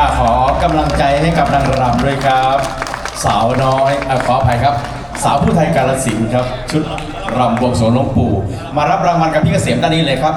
อ่าขอกำลังใจให้กับนางรำด้วยครับ สาวน้อยอขออภัยครับ สาวผู้ไทยกาลสินครับ ชุดรำบวงสรวงหลวงปู่ มารับรางวัลกับพี่เกษมด้านนี้เลยครับ